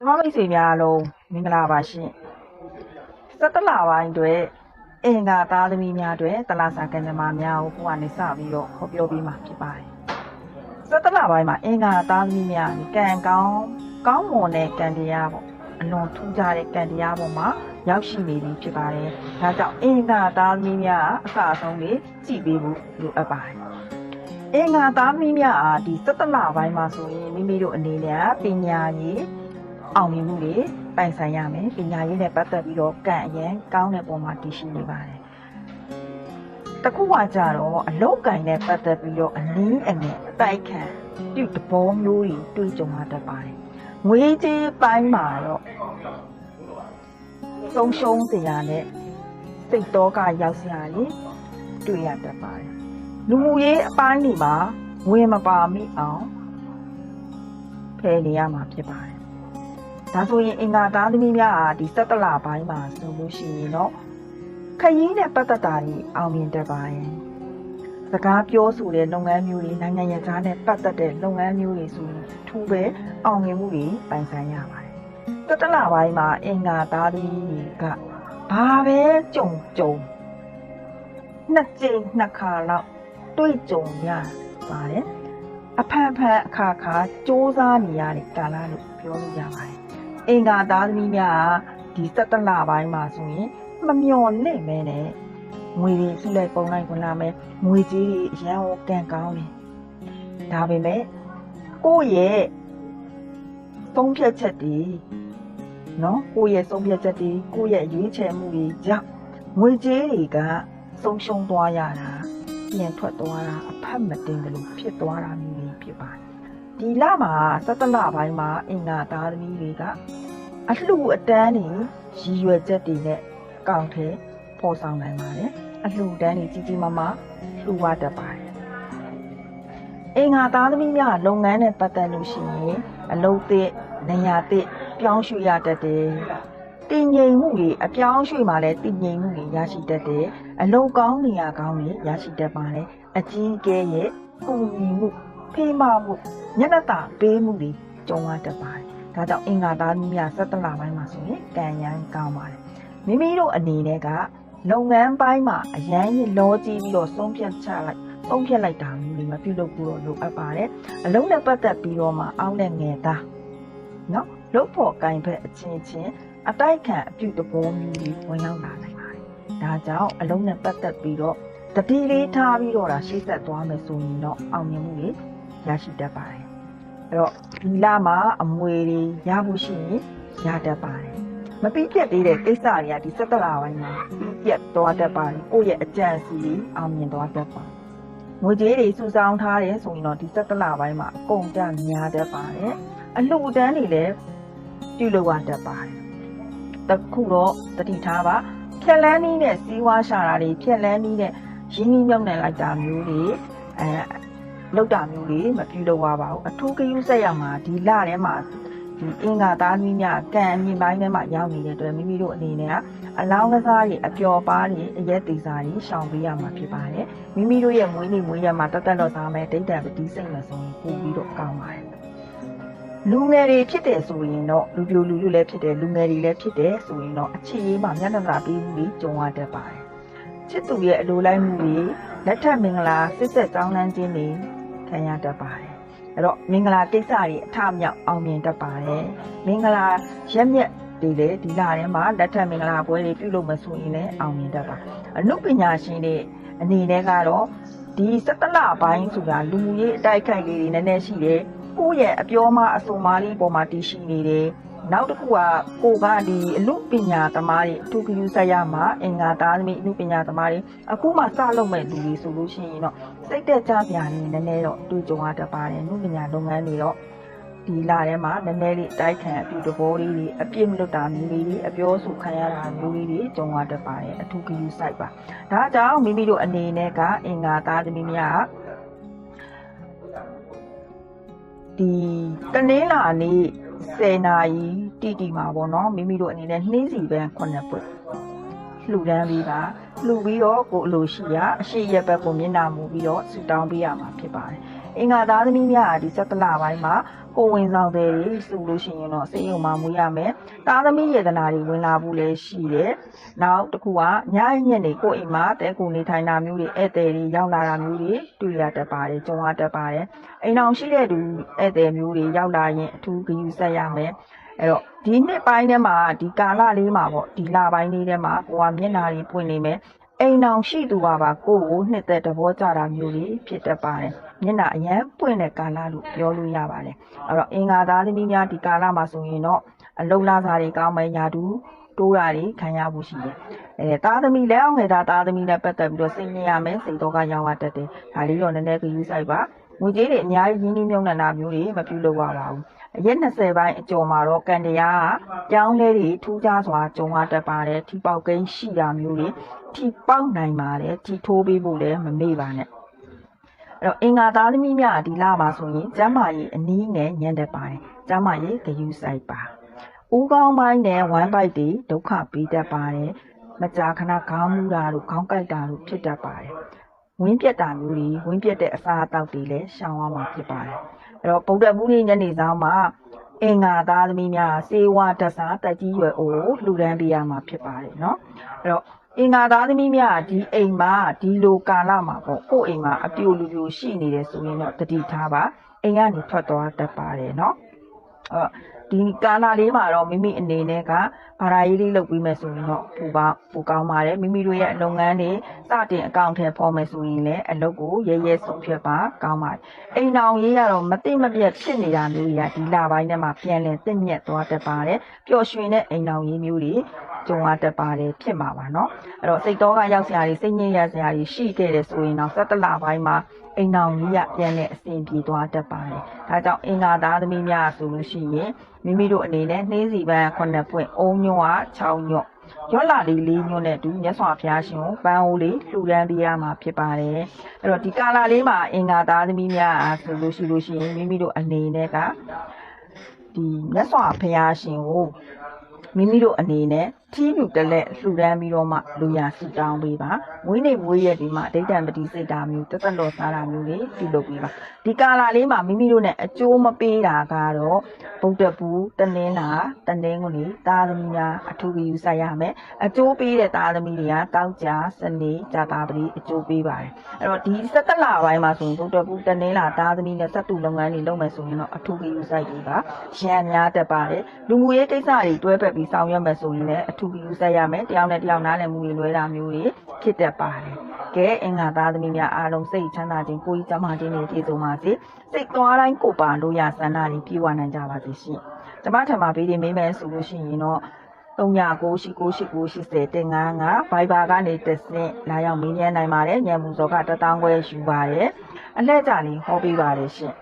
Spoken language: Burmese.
ဓမ္မမိတ်ဆွေများအလုံးမင်္ဂလာပါရှင်စက်တလပိုင်းတွေအင်္ဂါသားသမီးများတွေတလားစာကံကြမ္မာများကိုဘုရားနေစပြီးတော့ဟောပြောပေးမှာဖြစ်ပါတယ်စက်တလပိုင်းမှာအင်္ဂါသားသမီးများကံကောင်းကောင်းမွန်တဲ့ကံတရားပေါ့အလွန်ထူးခြားတဲ့ကံတရားပေါ်မှာရောက်ရှိနေပြီဖြစ်ပါတယ်ဒါကြောင့်အင်္ဂါသားသမီးများအစအဆုံးလေးကြည့်ပေးဖို့လိုအပ်ပါတယ်အင်္ဂါသားသမီးများအားဒီစက်တလပိုင်းမှာဆိုရင်မိမိတို့အနေနဲ့ပညာရေး အောင်မြင်မှုတွေပိုင်ဆိုင်ရမယ်ပညာရေးနဲ့ပတ်သက်ပြီးတော့ကံအရင်ကောင်းတဲ့ပုံမှာတည်ရှိနေပါတယ်တခုကကြတော့အလောက်ကင်နဲ့ပတ်သက်ပြီးတော့အနည်းအငယ်အတိုက်ခံပြုတဘောမျိုးတွေတွေ့ကြုံရတတ်ပါတယ်ငွေကြေးပိုင်းမှာတော့ဆုံးရှုံးစရာနဲ့စိတ်တော့ကရောက်စရာတွေတွေ့ရတတ်ပါတယ်လူမှုရေးအပိုင်းတွေမှာဝင်မပါမိအောင်ဖယ်နေရမှာဖြစ်ပါတယ် ဒါဆိုရင်အင်္ဂါသားသမီးများဟာဒီစက်တလပိုင်းမှာဆိုလို့ရှိရင်တော့ခရီးနဲ့ပတ်သက်တာတွေအောင်မြင်တတ်ပါရဲ့။စကားပြောဆိုတဲ့လုပ်ငန်းမျိုးတွေနိုင်ငံရေးသားနဲ့ပတ်သက်တဲ့လုပ်ငန်းမျိုးတွေဆိုရင်ထူးပဲအောင်မြင်မှုတွေပိုင်ဆိုင်ရပါတယ်။စက်တလပိုင်းမှာအင်္ဂါသားသမီးတွေကဘာပဲကြုံကြုံနှစ်ကြိမ်နှစ်ခါလောက်တွေ့ကြုံရပါတယ်။အဖန်ဖန်အခါခါစ조사နေရတဲ့ကာလလို့ပြောလို့ရပါတယ်။ အင်္ဂါသားသမီးများကဒီစက်တလပိုင်းမှာဆိုရင်မမျော်လင့်မဲနဲ့ငွေတွေစုလိုက်ပုံလိုက်ဝင်လာမယ်ငွေကြီးတွေအရန်ဟောကန်ကောင်းတယ်ဒါပေမဲ့ကိုယ့်ရဲ့သုံးဖြတ်ချက်တွေနော်ကိုယ့်ရဲ့သုံးဖြတ်ချက်တွေကိုယ့်ရဲ့ရွေးချယ်မှုတွေကြောင့်ငွေကြေးတွေကဆုံးရှုံးသွားရတာပြန်ထွက်သွားတာအဖက်မတင်တယ်လို့ဖြစ်သွားတာမျိုးတွေဖြစ်ပါတယ်ဒီလမှာစက်တလပိုင်းမှာအင်္ဂါသားသမီးတွေက အလှအတန်းတွေရည်ရွယ်ချက်တွေနဲ့ကောင်းထဲပေါ်ဆောင်နိုင်ပါတယ်အလှတန်းတွေကြီးကြီးမားမားလှူဝတတ်ပါတယ်အင်္ဂါသားသမီးများလုပ်ငန်းနဲ့ပတ်သက်လို့ရှိရင်အလုပ်သစ်နေရာသစ်ပြောင်းရွှေ့ရတတ်တယ်တည်ငြိမ်မှုတွေအပြောင်းရွှေ့မှလည်းတည်ငြိမ်မှုတွေရရှိတတ်တယ်အလုပ်ကောင်းနေရာကောင်းတွေရရှိတတ်ပါတယ်အကြီးအကဲရဲ့ပုံမြင်မှုဖေးမမှုညနေတာပေးမှုတွေကြုံရတတ်ပါတယ် ဒါကြောင့်အင်္ဂါသားသမီးများဆက်တလပိုင်းမှာဆိုရင်ကံရမ်းကောင်းပါတယ်မိမိတို့အနေနဲ့ကလုပ်ငန်းပိုင်းမှာအရန်ကြီးလောကြီးပြီးတော့ဆုံးဖြတ်ချလိုက်ဆုံးဖြတ်လိုက်တာမျိုးတွေမပြုလုပ်ဘူးတော့လိုအပ်ပါတယ်အလုံးနဲ့ပတ်သက်ပြီးတော့မှအောင်းနဲ့ငယ်သားနော်လုတ်ဖို့ကင်ဖက်အချင်းချင်းအတိုက်ခံအပြုတဘောမျိုးတွေဝင်ရောက်လာနိုင်ပါတယ်ဒါကြောင့်အလုံးနဲ့ပတ်သက်ပြီးတော့တတိလေးထားပြီးတော့ဒါရှေ့ဆက်သွားမယ်ဆိုရင်တော့အောင်မြင်မှုတွေရရှိတတ်ပါတယ် အဲ့တော့ဒီလမှာအမွေတွေရဖို့ရှိရင်ရတတ်ပါတယ်မပြီးပြတ်သေးတဲ့ကိစ္စတွေကဒီစက်တလာပိုင်းမှာပြီးပြတ်သွားတတ်ပါတယ်ကိုယ့်ရဲ့အကြံစီတွေအောင်မြင်သွားတတ်ပါတယ်ငွေကြေးတွေစုဆောင်းထားတယ်ဆိုရင်တော့ဒီစက်တလာပိုင်းမှာအကုန်ကြများတတ်ပါတယ်အလှူဒန်းတွေလည်းပြုလုပ်ရတတ်ပါတယ်တခုတော့တတိထားပါဖြက်လန်းနည်းနဲ့စီးဝါးရှာတာတွေဖြက်လန်းနည်းနဲ့ရင်းနှီးမြှုပ်နှံလိုက်တာမျိုးတွေအဲ လောက်တာမျိုးတွေမပြုလုပ်ရပါဘူးအထူးဂရုစိုက်ရမှာဒီလထဲမှာဒီအင်္ဂါသားသမီးများကံအမြင့်ပိုင်းထဲမှာရောက်နေတဲ့အတွက်မိမိတို့အနေနဲ့ကအလောင်းကစားတွေအပျော်ပါးတွေအရက်သေးစားတွေရှောင်ပေးရမှာဖြစ်ပါတယ်မိမိတို့ရဲ့မွေးနေ့မွေးရက်မှာတက်တက်တော့စားမယ်ဒိတ်တံပတိစိတ်မဆုံးပို့ပြီးတော့ကောင်းပါတယ်လူငယ်တွေဖြစ်တယ်ဆိုရင်တော့လူပြိုလူလူလည်းဖြစ်တယ်လူငယ်တွေလည်းဖြစ်တယ်ဆိုရင်တော့အခြေရေးမှာမျက်နှာသာပေးမှုတွေကြုံရတတ်ပါတယ်ချစ်သူရဲ့အလိုလိုက်မှုတွေလက်ထက်မင်္ဂလာစစ်ဆက်ကောင်းလန်းခြင်းတွေ ခံရတတ်ပါတယ်အဲ့တော့မင်္ဂလာကိစ္စတွေအထမြောက်အောင်မြင်တတ်ပါတယ်မင်္ဂလာရက်မြက်တွေလည်းဒီလထဲမှာလက်ထပ်မင်္ဂလာပွဲတွေပြုလုပ်မဆိုရင်လည်းအောင်မြင်တတ်ပါအနုပညာရှင်တွေအနေနဲ့ကတော့ဒီစက်တလပိုင်းဆိုတာလူမှုရေးအတိုက်ခိုက်လေးတွေနည်းနည်းရှိတယ်ကိုယ့်ရဲ့အပြောမအဆိုမလေးပေါ်မှာတည်ရှိနေတယ် နောက်တစ်ခုကကိုကဒီအမှုပညာသမားတွေအထူးဂရုစိုက်ရမှာအင်္ဂါသားသမီးအမှုပညာသမားတွေအခုမှစလုပ်မဲ့လူတွေဆိုလို့ရှိရင်တော့စိတ်တက်ကြစရာနေနည်းနည်းတော့တွေ့ကြုံရတတ်ပါတယ်။နုပညာလုပ်ငန်းတွေတော့ဒီလာထဲမှာနည်းနည်းလေးတိုက်ခံအပြုတဘောလေးတွေအပြစ်မလွတ်တာမျိုးလေးတွေအပြောဆိုခံရတာမျိုးလေးတွေကြုံရတတ်ပါတယ်။အထူးဂရုစိုက်ပါ။ဒါကြောင့်မိမိတို့အနေနဲ့ကအင်္ဂါသားသမီးများဒီတနင်္လာနေ့ 10နာရီတိတိမှာပေါ့နော်မိမိတို့အနေနဲ့နှင်းစီပန်း9ပွက်လှူဒန်းပြီးပါလှူပြီးတော့ကိုယ်အလိုရှိရာအရှိရက်ဘက်ကိုမျက်နှာမူပြီးတော့ဆူတောင်းပေးရမှာဖြစ်ပါတယ် အင်္ဂါသားသမီးများကဒီ17လပိုင်းမှာကိုယ်ဝင်ဆောင်တဲ့တွေဆိုလို့ရှိရင်တော့စေယုံမှာမူရမယ်သားသမီးယေဒနာတွေဝင်လာဖို့လည်းရှိတယ်နောက်တစ်ခုကညအိညက်နေကိုယ့်အိမ်မှာတဲကိုနေထိုင်တာမျိုးတွေဧည့်သည်တွေရောက်လာတာမျိုးတွေတွေ့ရတတ်ပါတယ်ကြုံရတတ်ပါတယ်အိမ်အောင်ရှိတဲ့သူဧည့်သည်မျိုးတွေရောက်လာရင်အထူးဂရုစိုက်ရမယ်အဲ့တော့ဒီနှစ်ပိုင်းထဲမှာဒီကာလလေးမှာပေါ့ဒီလပိုင်းလေးထဲမှာကိုကမျက်နာတွေပွင့်နေမယ် အိမ်အောင်ရှိသူကပါကိုယ့်ကိုနှစ်သက်သဘောကျတာမျိုးတွေဖြစ်တတ်ပါတယ်မျက်နာအရန်ပွင့်တဲ့ကာလလို့ပြောလို့ရပါတယ်အဲ့တော့အင်္ဂါသားသမီးများဒီကာလမှာဆိုရင်တော့အလုံလာစားတွေကောင်းမယ်ယာတူတိုးတာတွေခံရဖို့ရှိတယ်အဲသားသမီးလက်အောင်ငယ်သားသားသမီးနဲ့ပတ်သက်ပြီးတော့စိတ်ညစ်ရမယ်စိတ်တော့ကရောက်ရတတ်တယ်ဒါလေးတော့နည်းနည်းကယူဆိုင်ပါငွေကြေးတွေအများကြီးရင်းနှီးမြှုပ်နှံတာမျိုးတွေမပြုလုပ်ရပါဘူး အရက်20ပိုင်းအကျော်မှာတော့ကန်တရားကကြောင်းလဲတွေထူးခြားစွာကြုံရတတ်ပါတယ်ထိပေါက်ကိန်းရှိတာမျိုးတွေထိပေါက်နိုင်ပါတယ်ထိထိုးပေးဖို့လည်းမမေ့ပါနဲ့အဲ့တော့အင်္ဂါသားသမီးများဒီလမှာဆိုရင်ကျမ်းမာရေးအနည်းငယ်ညံ့တတ်ပါတယ်ကျမ်းမာရေးဂယူဆိုင်ပါဦးကောင်းပိုင်းနဲ့ဝမ်းပိုက်တွေဒုက္ခပေးတတ်ပါတယ်မကြာခဏခေါင်းမူတာတို့ခေါင်းကိုက်တာတို့ဖြစ်တတ်ပါတယ်ဝင်းပြက်တာမျိုးတွေဝင်းပြက်တဲ့အစာအသောက်တွေလည်းရှောင်ရမှာဖြစ်ပါတယ် အဲ့တော့ဗုဒ္ဓဘုရားညနေဆောင်မှာအင်္ဂါသားသမီးများစေဝါတဆာတက်ကြီးရွယ်အိုလှူဒန်းပေးရမှာဖြစ်ပါတယ်เนาะအဲ့တော့အင်္ဂါသားသမီးများဒီအိမ်မှာဒီလိုကာလမှာပေါ့ကိုယ့်အိမ်မှာအပြိုလူပြိုရှိနေတယ်ဆိုရင်တော့တတိထားပါအိမ်ကနေထွက်သွားတတ်ပါတယ်เนาะအဲ့ ဒီကာလလေးမှာတော့မိမိအနေနဲ့ကဘာသာရေးလေးလုပ်ပြီးမယ်ဆိုရင်တော့ပူပါပူကောင်းပါတယ်မိမိတို့ရဲ့လုပ်ငန်းတွေစတင်အကောင့်ထဲပေါ်မယ်ဆိုရင်လည်းအလုပ်ကိုရဲရဲဆုံးဖြတ်ပါကောင်းပါတယ်အိမ်တော်ရေးကတော့မသိမပြတ်ဖြစ်နေတာမျိုးတွေကဒီလပိုင်းထဲမှာပြန်လည်တင့်မြတ်သွားတတ်ပါတယ်ပျော်ရွှင်တဲ့အိမ်တော်ရေးမျိုးတွေကြုံရတတ်ပါတယ်ဖြစ်မှာပါเนาะအဲ့တော့စိတ်တော်ကရောက်စရာတွေစိတ်ညစ်ရစရာတွေရှိခဲ့တယ်ဆိုရင်တော့17လပိုင်းမှာ အိမ်တော်ကြီးရပြန်တဲ့အစဉ်ပြေသွားတတ်ပါတယ်ဒါကြောင့်အင်္ဂါသားသမီးများဆိုလို့ရှိရင်မိမိတို့အနေနဲ့နှင်းစီပန်း9ပွင့်အုံညွန့်အား6ညွန့်ရော့လာလေးလေးညွန့်နဲ့အတူမြတ်စွာဘုရားရှင်ကိုပန်းအိုးလေးလှူဒန်းပေးရမှာဖြစ်ပါတယ်အဲ့တော့ဒီကာလာလေးမှာအင်္ဂါသားသမီးများအားဆိုလို့ရှိလို့ရှိရင်မိမိတို့အနေနဲ့ကဒီမြတ်စွာဘုရားရှင်ကို မိမိတို့အနေနဲ့ထီးလူတလက်လှူဒန်းပြီးတော့မှလူရဆူတောင်းပေးပါမွေးနေမွေးရက်ဒီမှာအဋိဌံပတိစိတ်တာမျိုးတက်တက်လော်စားတာမျိုးလေးပြုလုပ်ပေးပါဒီကာလာလေးမှာမိမိတို့ ਨੇ အကျိုးမပေးတာကတော့ဗုဒ္ဓဘူးတနင်္လာတနင်္ဂနွေသားသမီးများအထူးယူဆိုင်ရမယ်အကျိုးပေးတဲ့သားသမီးတွေကတောက်ကြစနေကြာတာပတိအကျိုးပေးပါတယ်အဲ့တော့ဒီ17လပိုင်းမှာဆိုရင်ဗုဒ္ဓဘူးတနင်္လာသားသမီးနဲ့စက်တူလုပ်ငန်းတွေလုပ်မယ်ဆိုရင်တော့အထူးယူဆိုင်ပေးပါရန်များတတ်ပါတယ်လူမှုရေးကိစ္စတွေတွဲဖက်ပြီးဆောင်ရွက်မယ်ဆိုရင်လည်းအထူးယူဆိုင်ရမယ်တယောက်နဲ့တယောက်နားလည်မှုတွေလွဲတာမျိုးတွေဖြစ်တတ်ပါတယ်ကဲအင်္ဂါသားသမီးများအားလုံးစိတ်ချမ်းသာခြင်းကိုယ်ကြီးကျန်းမာခြင်းတွေပြည့်စုံပါစေစိတ်သွားတိုင်းကိုယ်ပါလို့ရဆန္ဒတွေပြည့်ဝနိုင်ကြပါစေရှင်ကျမထံမှာဘေးတွေမေးမယ်ဆိုလို့ရှိရင်တော့39989880တင်95 Viber ကနေတစ်ဆင့်လာရောက်မေးမြန်းနိုင်ပါတယ်ညံမှုစောကတထောင်ခွဲယူပါတယ်အလှည့်ကြလေးဟောပေးပါတယ်ရှင်